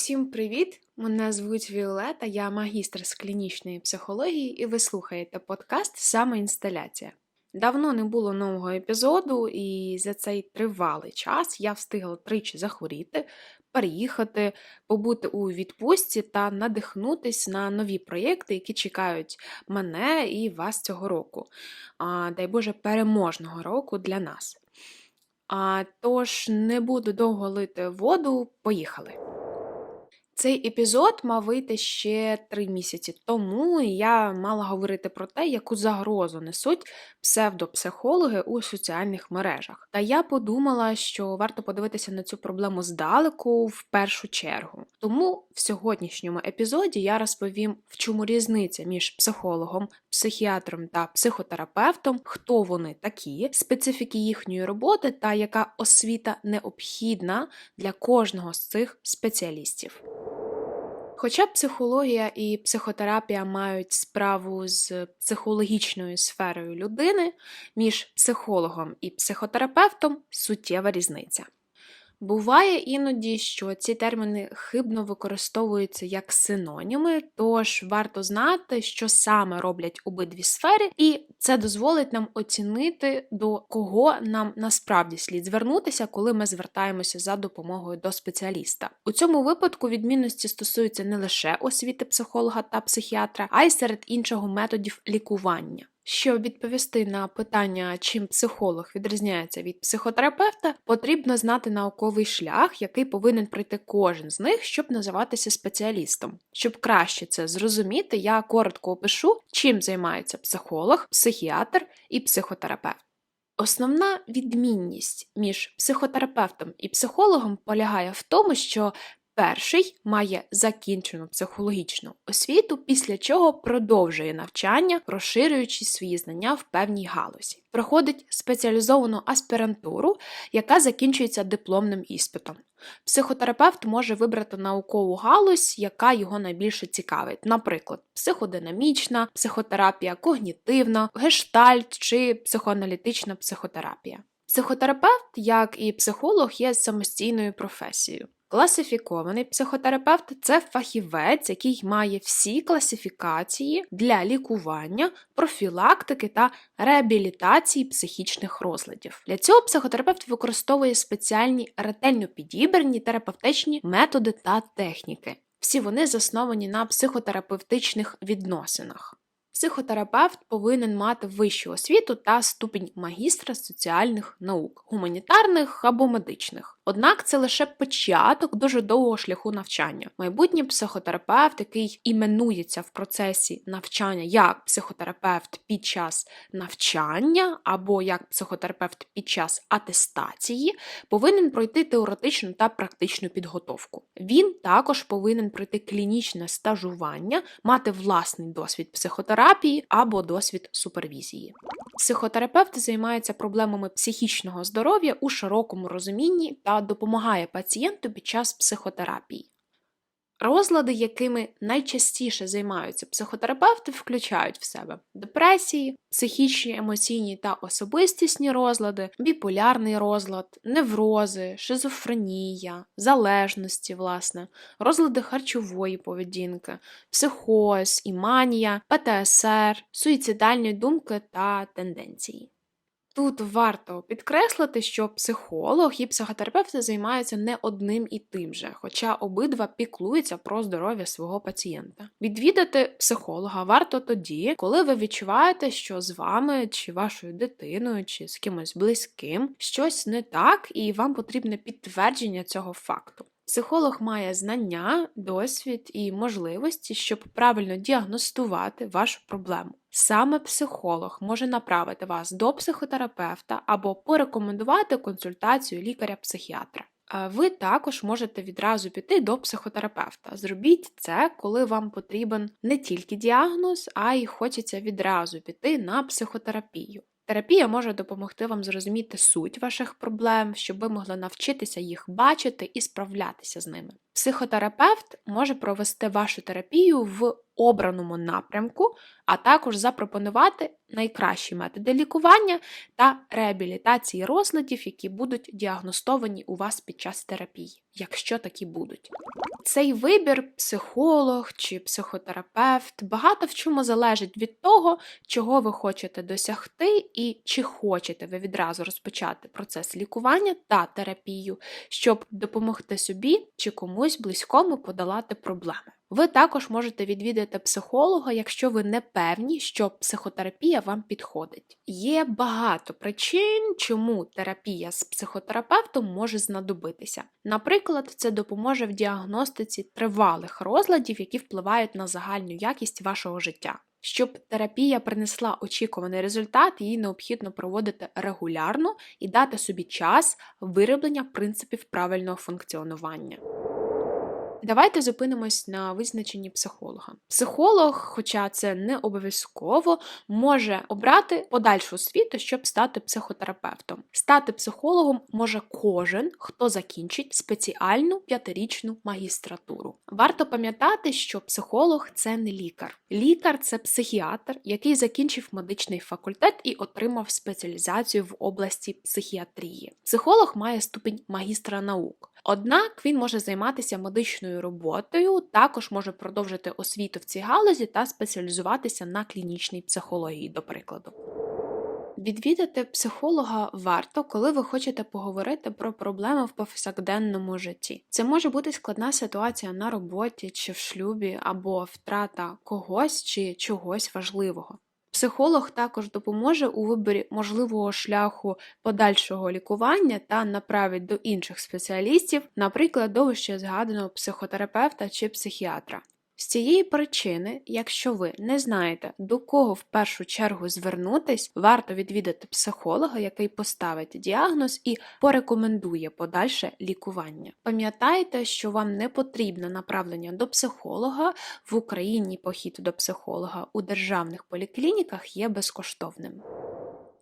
Усім привіт! Мене звуть Віолета, я магістр з клінічної психології, і ви слухаєте подкаст Самоінсталяція. Давно не було нового епізоду, і за цей тривалий час я встигла тричі захворіти, переїхати, побути у відпустці та надихнутись на нові проєкти, які чекають мене і вас цього року. А, Дай Боже, переможного року для нас. А, Тож не буду довго лити воду, поїхали. Цей епізод мав вийти ще три місяці тому, я мала говорити про те, яку загрозу несуть псевдопсихологи у соціальних мережах. Та я подумала, що варто подивитися на цю проблему здалеку в першу чергу. Тому в сьогоднішньому епізоді я розповім, в чому різниця між психологом, психіатром та психотерапевтом, хто вони такі, специфіки їхньої роботи та яка освіта необхідна для кожного з цих спеціалістів. Хоча психологія і психотерапія мають справу з психологічною сферою людини, між психологом і психотерапевтом суттєва різниця. Буває іноді, що ці терміни хибно використовуються як синоніми, тож варто знати, що саме роблять обидві сфери, і це дозволить нам оцінити, до кого нам насправді слід звернутися, коли ми звертаємося за допомогою до спеціаліста. У цьому випадку відмінності стосуються не лише освіти психолога та психіатра, а й серед іншого методів лікування. Щоб відповісти на питання, чим психолог відрізняється від психотерапевта, потрібно знати науковий шлях, який повинен пройти кожен з них, щоб називатися спеціалістом. Щоб краще це зрозуміти, я коротко опишу, чим займається психолог, психіатр і психотерапевт. Основна відмінність між психотерапевтом і психологом полягає в тому, що Перший має закінчену психологічну освіту, після чого продовжує навчання, розширюючи свої знання в певній галузі. Проходить спеціалізовану аспірантуру, яка закінчується дипломним іспитом. Психотерапевт може вибрати наукову галузь, яка його найбільше цікавить, наприклад, психодинамічна, психотерапія, когнітивна, гештальт чи психоаналітична психотерапія. Психотерапевт, як і психолог, є самостійною професією. Класифікований психотерапевт це фахівець, який має всі класифікації для лікування, профілактики та реабілітації психічних розладів. Для цього психотерапевт використовує спеціальні ретельно підібрані терапевтичні методи та техніки. Всі вони засновані на психотерапевтичних відносинах. Психотерапевт повинен мати вищу освіту та ступінь магістра соціальних наук, гуманітарних або медичних. Однак це лише початок дуже довгого шляху навчання. Майбутній психотерапевт, який іменується в процесі навчання як психотерапевт під час навчання або як психотерапевт під час атестації, повинен пройти теоретичну та практичну підготовку. Він також повинен пройти клінічне стажування, мати власний досвід психотерапії або досвід супервізії. Психотерапевт займається проблемами психічного здоров'я у широкому розумінні та допомагає пацієнту під час психотерапії. Розлади, якими найчастіше займаються психотерапевти, включають в себе депресії, психічні, емоційні та особистісні розлади, біполярний розлад, неврози, шизофренія, залежності, власне, розлади харчової поведінки, психоз, і манія, ПТСР, суїцидальні думки та тенденції. Тут варто підкреслити, що психолог і психотерапевт займаються не одним і тим же, хоча обидва піклуються про здоров'я свого пацієнта. Відвідати психолога варто тоді, коли ви відчуваєте, що з вами, чи вашою дитиною, чи з кимось близьким щось не так, і вам потрібне підтвердження цього факту. Психолог має знання, досвід і можливості, щоб правильно діагностувати вашу проблему. Саме психолог може направити вас до психотерапевта або порекомендувати консультацію лікаря-психіатра. Ви також можете відразу піти до психотерапевта. Зробіть це, коли вам потрібен не тільки діагноз, а й хочеться відразу піти на психотерапію. Терапія може допомогти вам зрозуміти суть ваших проблем, щоб ви могли навчитися їх бачити і справлятися з ними. Психотерапевт може провести вашу терапію в обраному напрямку, а також запропонувати найкращі методи лікування та реабілітації розладів, які будуть діагностовані у вас під час терапії, якщо такі будуть. Цей вибір, психолог чи психотерапевт, багато в чому залежить від того, чого ви хочете досягти, і чи хочете ви відразу розпочати процес лікування та терапію, щоб допомогти собі чи комусь близькому подолати проблеми. Ви також можете відвідати психолога, якщо ви не певні, що психотерапія вам підходить. Є багато причин, чому терапія з психотерапевтом може знадобитися. Наприклад, це допоможе в діагностиці тривалих розладів, які впливають на загальну якість вашого життя. Щоб терапія принесла очікуваний результат, її необхідно проводити регулярно і дати собі час вироблення принципів правильного функціонування. Давайте зупинимось на визначенні психолога. Психолог, хоча це не обов'язково, може обрати подальшу освіту, щоб стати психотерапевтом. Стати психологом може кожен, хто закінчить спеціальну п'ятирічну магістратуру. Варто пам'ятати, що психолог це не лікар. Лікар це психіатр, який закінчив медичний факультет і отримав спеціалізацію в області психіатрії. Психолог має ступінь магістра наук. Однак він може займатися медичною роботою, також може продовжити освіту в цій галузі та спеціалізуватися на клінічній психології, до прикладу. Відвідати психолога варто, коли ви хочете поговорити про проблеми в повсякденному житті. Це може бути складна ситуація на роботі чи в шлюбі, або втрата когось чи чогось важливого. Психолог також допоможе у виборі можливого шляху подальшого лікування та направить до інших спеціалістів, наприклад, до вище згаданого психотерапевта чи психіатра. З цієї причини, якщо ви не знаєте, до кого в першу чергу звернутись, варто відвідати психолога, який поставить діагноз і порекомендує подальше лікування. Пам'ятайте, що вам не потрібне направлення до психолога в Україні похід до психолога у державних поліклініках є безкоштовним.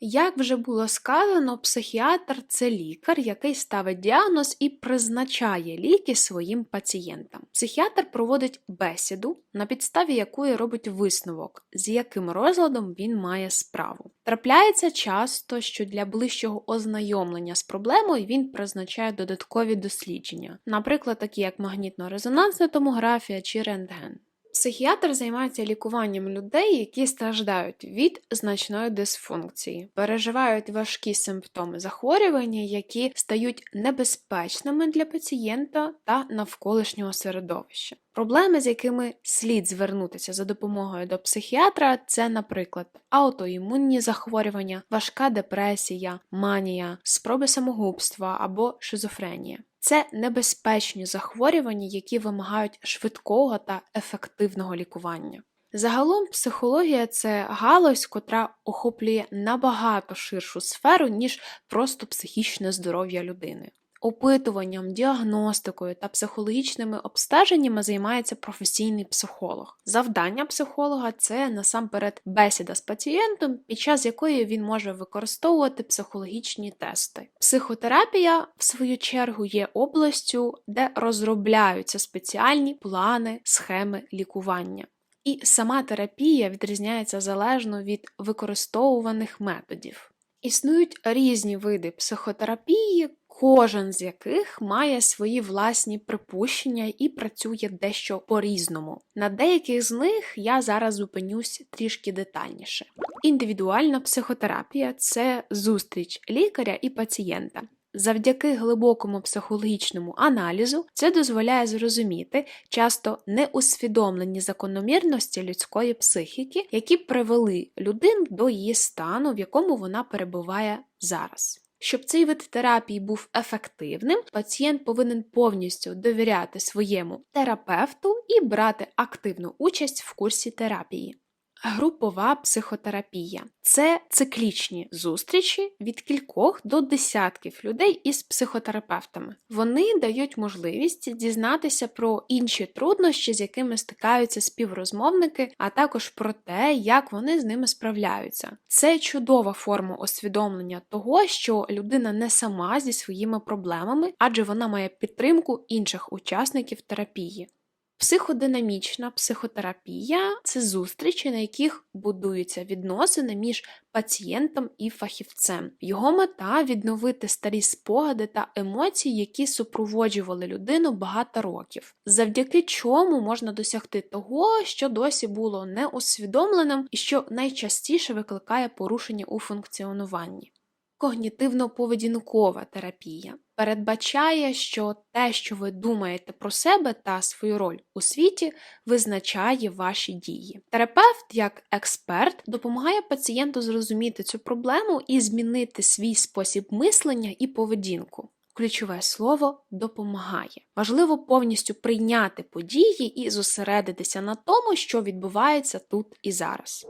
Як вже було сказано, психіатр це лікар, який ставить діагноз і призначає ліки своїм пацієнтам. Психіатр проводить бесіду, на підставі якої робить висновок, з яким розладом він має справу. Трапляється часто, що для ближчого ознайомлення з проблемою він призначає додаткові дослідження, наприклад, такі як магнітно-резонансна томографія чи рентген. Психіатр займається лікуванням людей, які страждають від значної дисфункції, переживають важкі симптоми захворювання, які стають небезпечними для пацієнта та навколишнього середовища. Проблеми, з якими слід звернутися за допомогою до психіатра, це, наприклад, аутоімунні захворювання, важка депресія, манія, спроби самогубства або шизофренія. Це небезпечні захворювання, які вимагають швидкого та ефективного лікування. Загалом психологія це галузь, котра охоплює набагато ширшу сферу, ніж просто психічне здоров'я людини. Опитуванням, діагностикою та психологічними обстеженнями займається професійний психолог. Завдання психолога це насамперед бесіда з пацієнтом, під час якої він може використовувати психологічні тести. Психотерапія, в свою чергу, є областю, де розробляються спеціальні плани, схеми лікування. І сама терапія відрізняється залежно від використовуваних методів. Існують різні види психотерапії, кожен з яких має свої власні припущення і працює дещо по-різному. На деяких з них я зараз зупинюсь трішки детальніше. Індивідуальна психотерапія це зустріч лікаря і пацієнта. Завдяки глибокому психологічному аналізу це дозволяє зрозуміти часто неусвідомлені закономірності людської психіки, які привели людину до її стану, в якому вона перебуває зараз. Щоб цей вид терапії був ефективним, пацієнт повинен повністю довіряти своєму терапевту і брати активну участь в курсі терапії. Групова психотерапія це циклічні зустрічі від кількох до десятків людей із психотерапевтами. Вони дають можливість дізнатися про інші труднощі, з якими стикаються співрозмовники, а також про те, як вони з ними справляються. Це чудова форма усвідомлення того, що людина не сама зі своїми проблемами, адже вона має підтримку інших учасників терапії. Психодинамічна психотерапія це зустрічі, на яких будуються відносини між пацієнтом і фахівцем. Його мета відновити старі спогади та емоції, які супроводжували людину багато років, завдяки чому можна досягти того, що досі було неусвідомленим і що найчастіше викликає порушення у функціонуванні. Когнітивно-поведінкова терапія передбачає, що те, що ви думаєте про себе та свою роль у світі, визначає ваші дії. Терапевт, як експерт, допомагає пацієнту зрозуміти цю проблему і змінити свій спосіб мислення і поведінку. Ключове слово допомагає. Важливо повністю прийняти події і зосередитися на тому, що відбувається тут і зараз.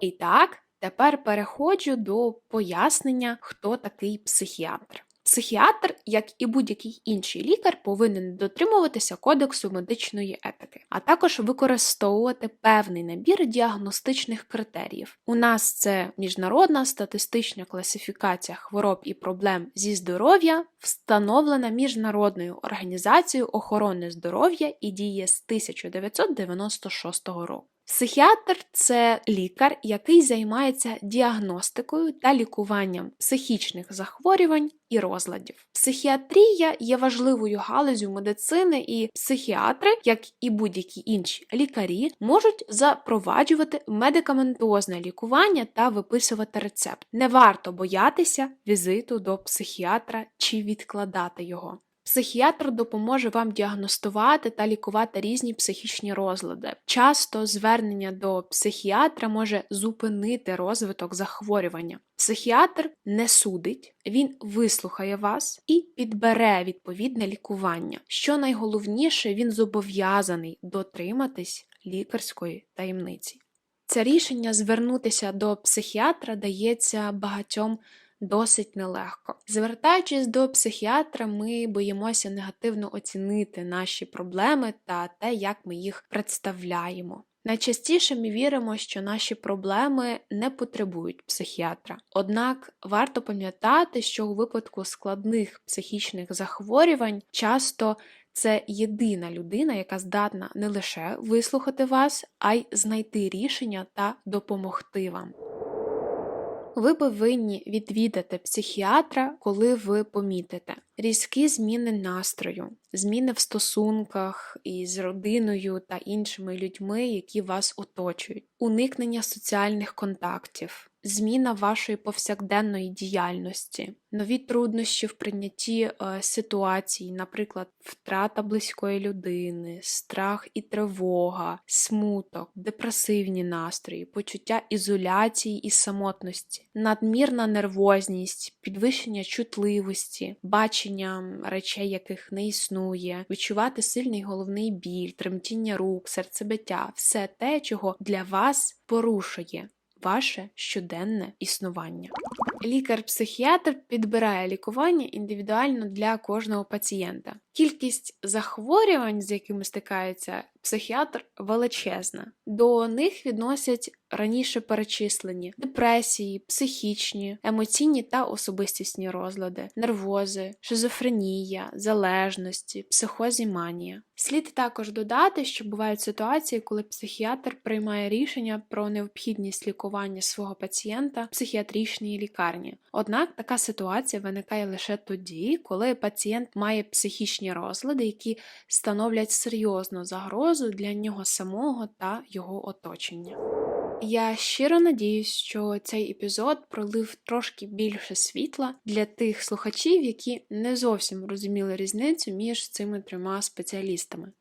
І так. Тепер переходжу до пояснення, хто такий психіатр. Психіатр, як і будь-який інший лікар, повинен дотримуватися кодексу медичної етики, а також використовувати певний набір діагностичних критеріїв. У нас це міжнародна статистична класифікація хвороб і проблем зі здоров'я, встановлена Міжнародною організацією охорони здоров'я і діє з 1996 року. Психіатр це лікар, який займається діагностикою та лікуванням психічних захворювань і розладів. Психіатрія є важливою галузю медицини, і психіатри, як і будь-які інші лікарі, можуть запроваджувати медикаментозне лікування та виписувати рецепт. Не варто боятися візиту до психіатра чи відкладати його. Психіатр допоможе вам діагностувати та лікувати різні психічні розлади. Часто звернення до психіатра може зупинити розвиток захворювання. Психіатр не судить, він вислухає вас і підбере відповідне лікування. Що найголовніше, він зобов'язаний дотриматись лікарської таємниці. Це рішення звернутися до психіатра дається багатьом досить нелегко. Звертаючись до психіатра, ми боїмося негативно оцінити наші проблеми та те, як ми їх представляємо. Найчастіше ми віримо, що наші проблеми не потребують психіатра. Однак варто пам'ятати, що у випадку складних психічних захворювань часто це єдина людина, яка здатна не лише вислухати вас, а й знайти рішення та допомогти вам. Ви повинні відвідати психіатра, коли ви помітите різкі зміни настрою, зміни в стосунках із родиною та іншими людьми, які вас оточують, уникнення соціальних контактів зміна вашої повсякденної діяльності, нові труднощі в прийнятті е, ситуацій, наприклад, втрата близької людини, страх і тривога, смуток, депресивні настрої, почуття ізоляції і самотності, надмірна нервозність, підвищення чутливості, бачення речей, яких не існує, відчувати сильний головний біль, тремтіння рук, серцебиття, все те, чого для вас порушує ваше щоденне існування. Лікар-психіатр підбирає лікування індивідуально для кожного пацієнта. Кількість захворювань, з якими стикається психіатр, величезна. До них відносять раніше перечислені депресії, психічні, емоційні та особистісні розлади, нервози, шизофренія, залежності, психозі манія. Слід також додати, що бувають ситуації, коли психіатр приймає рішення про необхідність лікування свого пацієнта в психіатричній лікарні. Однак така ситуація виникає лише тоді, коли пацієнт має психічні розлади, які становлять серйозну загрозу для нього самого та його оточення. Я щиро надіюсь, що цей епізод пролив трошки більше світла для тих слухачів, які не зовсім розуміли різницю між цими трьома спеціалістами.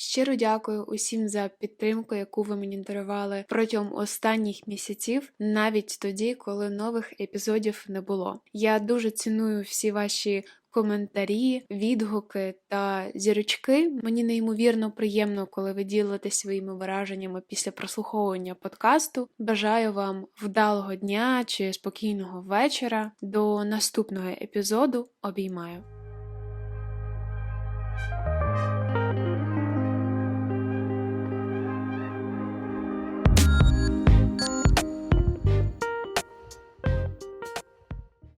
Щиро дякую усім за підтримку, яку ви мені дарували протягом останніх місяців, навіть тоді, коли нових епізодів не було. Я дуже ціную всі ваші коментарі, відгуки та зірочки. Мені неймовірно приємно, коли ви ділитесь своїми враженнями після прослуховування подкасту. Бажаю вам вдалого дня чи спокійного вечора. До наступного епізоду обіймаю.